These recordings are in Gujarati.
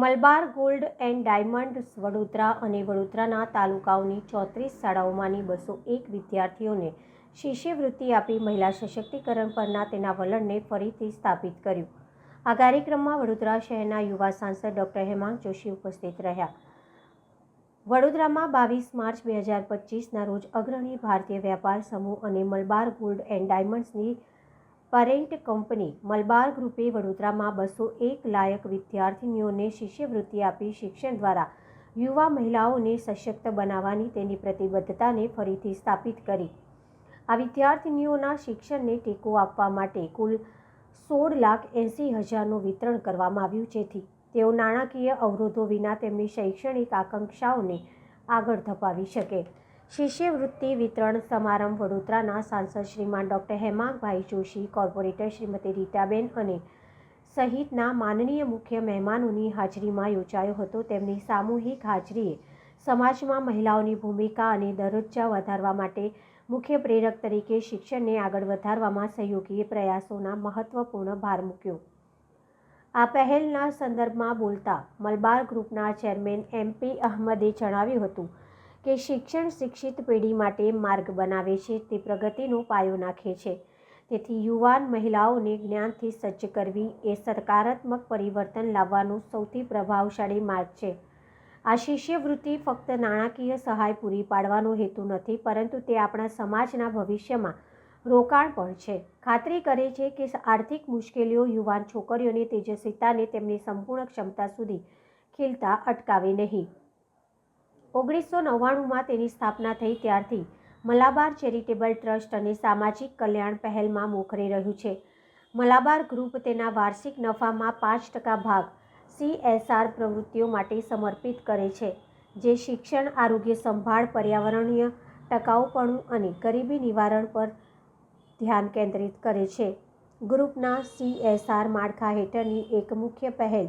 Malabar gold and diamond Vadodara અને વડોદરાના તાલુકાઓની ચોત્રીસ શાળાઓમાંની બસો એક વિદ્યાર્થીઓને શિષ્યવૃત્તિ આપી મહિલા સશક્તિકરણ પરના તેના વલણને ફરીથી સ્થાપિત કર્યું. આ કાર્યક્રમમાં વડોદરા શહેરના યુવા સાંસદ ડૉક્ટર હેમાંગ જોશી ઉપસ્થિત રહ્યા. વડોદરામાં બાવીસ માર્ચ બે હજાર પચીસના રોજ અગ્રણી ભારતીય વ્યાપાર સમૂહ અને મલબાર ગોલ્ડ એન્ડ ડાયમંડ્સની પેરેન્ટ કંપની મલબાર ગ્રુપે વડોદરામાં બસો એક લાયક વિદ્યાર્થીનીઓને શિષ્યવૃત્તિ આપી શિક્ષણ દ્વારા યુવા મહિલાઓને સશક્ત બનાવવાની તેની પ્રતિબદ્ધતાને ફરીથી સ્થાપિત કરી. આ વિદ્યાર્થીનીઓના શિક્ષણને ટેકો આપવા માટે કુલ સોળ લાખ એંસી હજારનું વિતરણ કરવામાં આવ્યું જેથી તેઓ નાણાકીય અવરોધો વિના તેમની શૈક્ષણિક આકાંક્ષાઓને આગળ ધપાવી શકે. શિષ્યવૃત્તિ વિતરણ સમારંભ વડોદરાના સાંસદ શ્રીમાન ડૉક્ટર હેમાંગભાઈ જોશી, કોર્પોરેટર શ્રીમતી રીટાબેન અને સહિતના માનનીય મુખ્ય મહેમાનોની હાજરીમાં યોજાયો હતો. તેમની સામૂહિક હાજરીએ સમાજમાં મહિલાઓની ભૂમિકા અને દરજ્જા વધારવા માટે મુખ્ય પ્રેરક તરીકે શિક્ષણને આગળ વધારવામાં સહયોગી પ્રયાસોના મહત્વપૂર્ણ ભાર મૂક્યો. આ પહેલના સંદર્ભમાં બોલતા મલબાર ગ્રુપના ચેરમેન એમપી અહમદે જણાવ્યું હતું કે શિક્ષણ શિક્ષિત પેઢી માટે માર્ગ બનાવે છે તે પ્રગતિનો પાયો નાખે છે. તેથી યુવાન મહિલાઓને જ્ઞાનથી સજ્જ કરવી એ સકારાત્મક પરિવર્તન લાવવાનો સૌથી પ્રભાવશાળી માર્ગ છે. આ શિષ્યવૃત્તિ ફક્ત નાણાકીય સહાય પૂરી પાડવાનો હેતુ નથી, પરંતુ તે આપણા સમાજના ભવિષ્યમાં રોકાણ પણ છે. ખાતરી કરે છે કે આર્થિક મુશ્કેલીઓ યુવાન છોકરીઓની તેજસ્વીતાને તેમની સંપૂર્ણ ક્ષમતા સુધી ખીલતા અટકાવે નહીં. ઓગણીસો નવ્વાણુંમાં તેની સ્થાપના થઈ ત્યારથી મલાબાર ચેરિટેબલ ટ્રસ્ટ અને સામાજિક કલ્યાણ પહેલમાં મોખરે રહ્યું છે. મલાબાર ગ્રુપ તેના વાર્ષિક નફામાં પાંચ ટકા ભાગ સીએસઆર પ્રવૃત્તિઓ માટે સમર્પિત કરે છે, જે શિક્ષણ, આરોગ્ય સંભાળ, પર્યાવરણીય ટકાઉપણું અને ગરીબી નિવારણ પર ધ્યાન કેન્દ્રિત કરે છે. ગ્રુપના સીએસઆર માળખા હેઠળની એક મુખ્ય પહેલ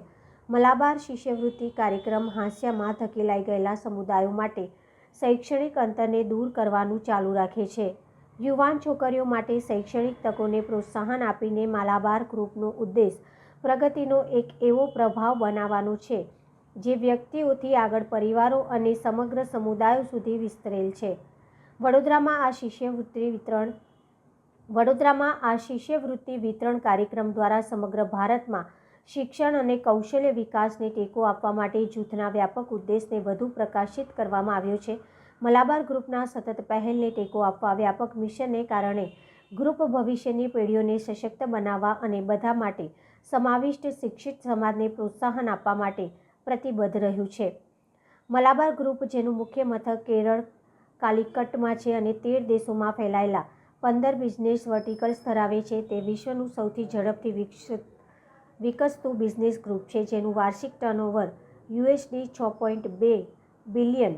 મલાબાર શિષ્યવૃત્તિ કાર્યક્રમ હાસ્યમાં ધકેલાઈ ગયેલા સમુદાયો માટે શૈક્ષણિક અંતરને દૂર કરવાનું ચાલુ રાખે છે. યુવાન છોકરીઓ માટે શૈક્ષણિક તકોને પ્રોત્સાહન આપીને માલાબાર ગ્રુપનો ઉદ્દેશ પ્રગતિનો એક એવો પ્રભાવ બનાવવાનો છે, જે વ્યક્તિઓથી આગળ પરિવારો અને સમગ્ર સમુદાયો સુધી વિસ્તરેલ છે. વડોદરામાં આ શિષ્યવૃત્તિ વિતરણ વડોદરામાં આ શિષ્યવૃત્તિ વિતરણ કાર્યક્રમ દ્વારા સમગ્ર ભારતમાં શિક્ષણ અને કૌશલ્ય વિકાસને ટેકો આપવા માટે જૂથના વ્યાપક ઉદ્દેશને વધુ પ્રકાશિત કરવામાં આવ્યો છે. મલાબાર ગ્રુપના સતત પહેલને ટેકો આપવા વ્યાપક મિશનને કારણે ગ્રુપ ભવિષ્યની પેઢીઓને સશક્ત બનાવવા અને બધા માટે સમાવિષ્ટ શિક્ષિત સમાજને પ્રોત્સાહન આપવા માટે પ્રતિબદ્ધ રહ્યું છે. મલાબાર ગ્રુપ, જેનું મુખ્ય મથક કેરળ, કાલિકટમાં છે અને તેર દેશોમાં ફેલાયેલા પંદર બિઝનેસ વર્ટિકલ્સ ધરાવે છે, તે વિશ્વનું સૌથી ઝડપથી વિકસિત વિકસતું બિઝનેસ ગ્રુપ છે, જેનું વાર્ષિક ટર્નઓવર યુએસડી છ પોઈન્ટ બે બિલિયન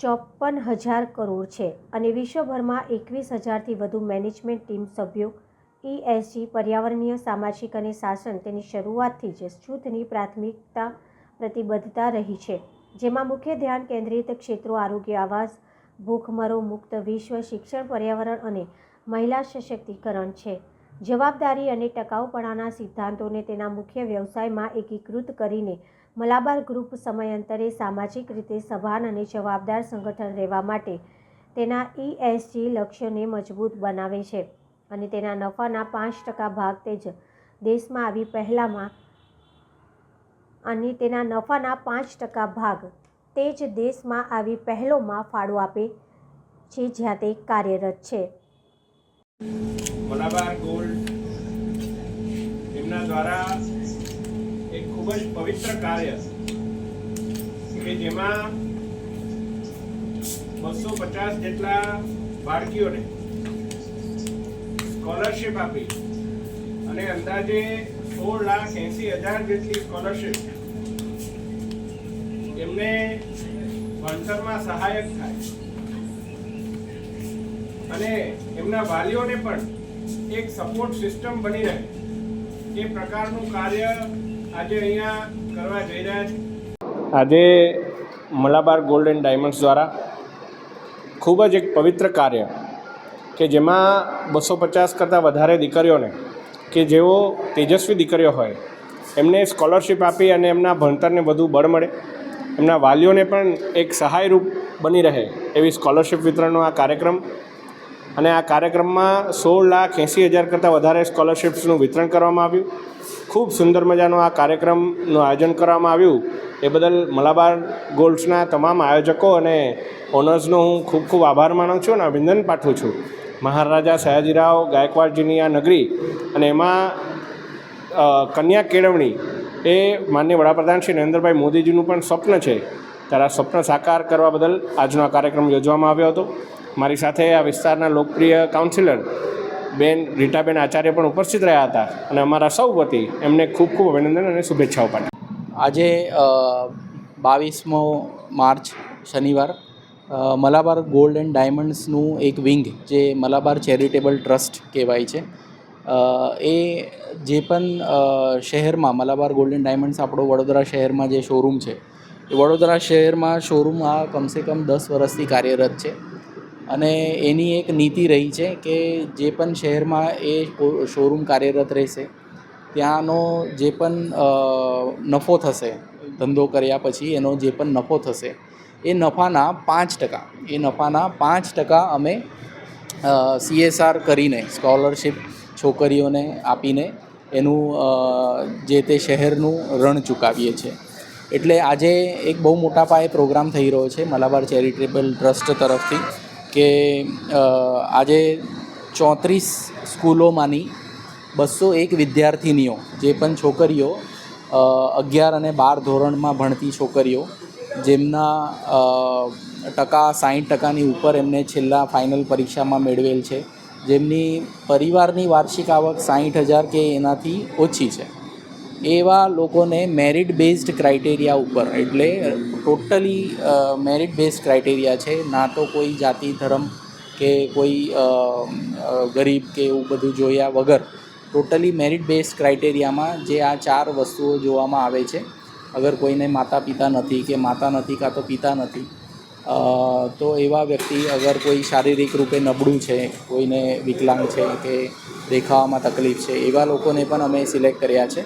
ચોપન હજાર કરોડ છે અને વિશ્વભરમાં એકવીસ હજારથી વધુ મેનેજમેન્ટ ટીમ સભ્યો ઈએસજી પર્યાવરણીય, સામાજિક અને શાસન તેની શરૂઆતથી જ જૂથની પ્રાથમિકતા પ્રતિબદ્ધતા રહી છે, જેમાં મુખ્ય ધ્યાન કેન્દ્રિત ક્ષેત્રો આરોગ્ય, આવાસ, ભૂખમરો, મુક્ત વિશ્વ, શિક્ષણ, પર્યાવરણ અને મહિલા સશક્તિકરણ છે. જવાબદારી અને ટકાઉપણાના સિદ્ધાંતોને તેના મુખ્ય વ્યવસાયમાં એકીકૃત કરીને મલાબાર ગ્રુપ સમયાંતરે સામાજિક રીતે સભાન અને જવાબદાર સંગઠન રહેવા માટે તેના ઈએસજી લક્ષ્યોને મજબૂત બનાવે છે અને તેના નફાના પાંચ ટકા ભાગ તે જ દેશમાં આવી પહેલામાં અને તેના નફાના પાંચ ટકા ભાગ તે જ દેશમાં આવી પહેલોમાં ફાળો આપે છે જ્યાં તે કાર્યરત છે. મલાબાર ગોલ્ડ એમના દ્વારા એક ખૂબ જ પવિત્ર કાર્ય કે જેમાં બસો પચાસ જેટલા બાળકીઓને સ્કોલરશિપ આપી અને અંદાજે સોળ લાખ એસી હજાર જેટલી સ્કોલરશિપ એમને ભણતરમાં સહાયક થાય. અને એમના વાલીઓને પણ એક સપોર્ટ સિસ્ટમ બની રહે. એ પ્રકારનું કાર્ય આજે અહીંયા કરવા જઈ રહ્યા છે. આજે મલાબાર ગોલ્ડ એન્ડ ડાયમંડ્સ દ્વારા ખૂબ જ એક પવિત્ર કાર્ય કે જેમાં બસો પચાસ કરતાં વધારે દીકરીઓને કે જેઓ તેજસ્વી દીકરીઓ હોય, એમને સ્કોલરશિપ આપી અને એમના ભણતરને વધુ બળ મળે, એમના વાલીઓને પણ એક સહાયરૂપ બની રહે એવી સ્કોલરશિપ વિતરણનો આ કાર્યક્રમ અને આ કાર્યક્રમમાં સોળ લાખ એંસી હજાર કરતાં વધારે સ્કોલરશિપ્સનું વિતરણ કરવામાં આવ્યું. ખૂબ સુંદર મજાનો આ કાર્યક્રમનું આયોજન કરવામાં આવ્યું. એ બદલ મલાબાર ગોલ્ડ્સના તમામ આયોજકો અને ઓનર્સનો હું ખૂબ ખૂબ આભાર માનું છું અને અભિનંદન પાઠવું છું. મહારાજા સયાજીરાવ ગાયકવાડજીની આ નગરી અને એમાં કન્યા કેળવણી એ માન્ય વડાપ્રધાન શ્રી નરેન્દ્રભાઈ મોદીજીનું પણ સ્વપ્ન છે. ત્યારે આ સ્વપ્ન સાકાર કરવા બદલ આજનો આ કાર્યક્રમ યોજવામાં આવ્યો હતો. મારી સાથે આ વિસ્તારના લોકપ્રિય કાઉન્સિલર બેન, રીટાબેન આચાર્ય પણ ઉપસ્થિત રહ્યા હતા અને અમારા સૌ વતી એમને ખૂબ ખૂબ અભિનંદન અને શુભેચ્છાઓ પાઠવી. આજે બાવીસમો માર્ચ શનિવાર મલાબાર ગોલ્ડ એન્ડ ડાયમંડ્સનું એક વિંગ જે મલાબાર ચેરિટેબલ ટ્રસ્ટ કહેવાય છે એ જે પણ શહેરમાં મલાબાર ગોલ્ડ એન્ડ ડાયમંડ્સ આપણો વડોદરા શહેરમાં જે શોરૂમ છે, એ વડોદરા શહેરમાં શોરૂમ આ કમસે કમ દસ વર્ષથી કાર્યરત છે. અને એની એક નીતિ રહી છે કે જે પણ શહેરમાં એ શોરૂમ કાર્યરત રહેશે, ત્યાંનો જે પણ નફો થશે, ધંધો કર્યા પછી એનો જે પણ નફો થશે, એ નફાના પાંચ ટકા, એ નફાના પાંચ ટકા અમે સીએસઆર કરીને, સ્કોલરશિપ છોકરીઓને આપીને એનું જે તે શહેરનું રણ ચૂકાવીએ છીએ. એટલે આજે એક બહુ મોટા પાયે પ્રોગ્રામ થઈ રહ્યો છે, મલાબાર ચેરિટેબલ ટ્રસ્ટ તરફથી. કે આજે ચોત્રીસ સ્કૂલોમાંની બસો એક વિદ્યાર્થિનીઓ, જે પણ છોકરીઓ અગિયાર અને બાર ધોરણમાં ભણતી છોકરીઓ, જેમના ટકા સાઠ ટકાની ઉપર એમને છેલ્લા ફાઇનલ પરીક્ષામાં મેળવેલ છે, જેમની પરિવારની વાર્ષિક આવક સાઠ હજાર કે એનાથી ઓછી છે. એવા લોકોને મેરિટ બેઝડ ક્રાઇટેરિયા ઉપર, એટલે ટોટલી મેરિટ બેઝડ ક્રાઇટેરિયા છે. ના તો કોઈ જાતિ, ધર્મ કે કોઈ ગરીબ કે એવું બધું જોયા વગર ટોટલી મેરિટ બેઝ ક્રાઇટેરિયામાં જે આ ચાર વસ્તુઓ જોવામાં આવે છે. અગર કોઈને માતા પિતા નથી કે માતા નથી કાં તો પિતા નથી તો એવા વ્યક્તિ અગર કોઈ શારીરિક રૂપે નબળું છે, કોઈને વિકલાંગ છે કે દેખાવામાં તકલીફ છે, એવા લોકોને પણ અમે સિલેક્ટ કર્યા છે.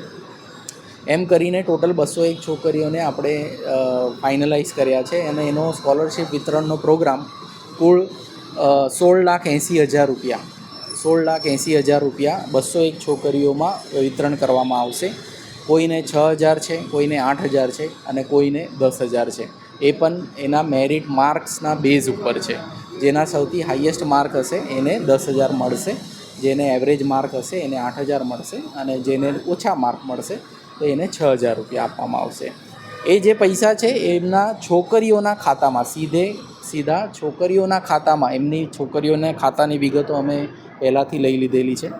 એમ કરીને ટોટલ બસો એક છોકરીઓને આપણે ફાઇનલાઇઝ કર્યા છે અને એનો સ્કોલરશિપ વિતરણનો પ્રોગ્રામ કુલ સોળ લાખ એંસી હજાર રૂપિયા, સોળ લાખ એંસી હજાર રૂપિયા બસો એક છોકરીઓમાં વિતરણ કરવામાં આવશે. કોઈને છ હજાર છે, કોઈને આઠ હજાર છે અને કોઈને દસ હજાર છે. એ પણ એના મેરિટ માર્ક્સના બેઝ ઉપર છે. જેના સૌથી હાઈએસ્ટ માર્ક હશે, એને દસ હજાર મળશે. જેને એવરેજ માર્ક હશે, એને આઠ હજાર મળશે અને જેને ઓછા માર્ક મળશે તો એને છ હજાર રૂપિયા આપવામાં આવશે. એ જે પૈસા છે, એમના છોકરીઓના ખાતામાં, સીધે, સીધા છોકરીઓના ખાતામાં, એમની છોકરીઓના ખાતાની વિગતો અમે પહેલાંથી લઈ લીધેલી છે.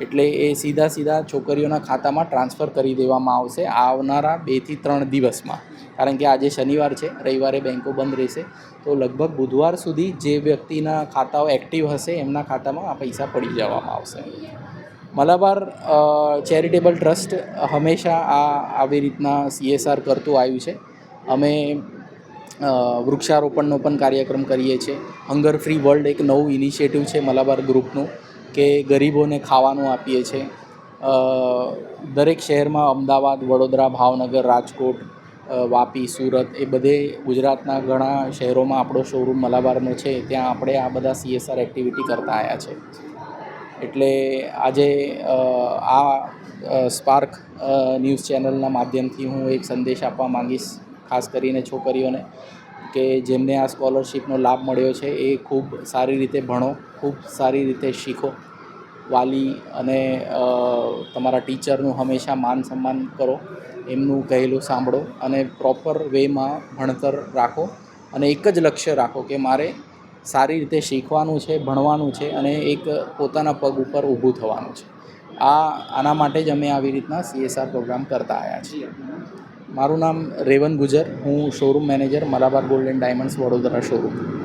એટલે એ સીધા સીધા છોકરીઓના ખાતામાં ટ્રાન્સફર કરી દેવામાં આવશે આવનારા બેથી ત્રણ દિવસમાં. કારણ કે આજે શનિવાર છે, રવિવારે બેંકો બંધ રહેશે. તો લગભગ બુધવાર સુધી જે વ્યક્તિના ખાતાઓ એક્ટિવ હશે, એમના ખાતામાં આ પૈસા પડી જવામાં આવશે. મલાબાર ચેરિટેબલ ટ્રસ્ટ હંમેશા આ, આવી રીતના સીએસઆર કરતું આવ્યું છે. અમે વૃક્ષારોપણનો પણ કાર્યક્રમ કરીએ છીએ. હંગર ફ્રી વર્લ્ડ એક નવું ઇનિશિયેટિવ છે મલાબાર ગ્રુપનું કે ગરીબોને ખાવાનું આપીએ છીએ દરેક શહેરમાં અમદાવાદ, વડોદરા, ભાવનગર, રાજકોટ વાપી, સુરત એ બધે ગુજરાતના ઘણા શહેરોમાં આપણો શોરૂમ મલાબારનો છે. ત્યાં આપણે આ બધા સીએસઆર એક્ટિવિટી કરતા આવ્યા છે. એટલે આજે આ સ્પાર્ક ન્યૂઝ ચેનલના માધ્યમથી હું એક સંદેશ આપવા માંગીશ, ખાસ કરીને છોકરીઓને, કે જેમને આ સ્કોલરશિપનો લાભ મળ્યો છે, એ ખૂબ સારી રીતે ભણો, ખૂબ સારી રીતે શીખો. વાલી અને તમારા ટીચરનું હંમેશા માન સન્માન કરો, એમનું કહેલું સાંભળો અને પ્રોપર વેમાં ભણતર રાખો અને એક જ લક્ષ્ય રાખો કે મારે સારી રીતે શીખવાનું છે, ભણવાનું છે અને એક પોતાના પગ ઉપર ઊભું થવાનું છે. આ, આના માટે જ અમે આવી રીતના સીએસઆર પ્રોગ્રામ કરતા આવ્યા છીએ. મારું નામ રેવન ગુજર, હું showroom manager Malabar gold and diamonds Vadodara showroom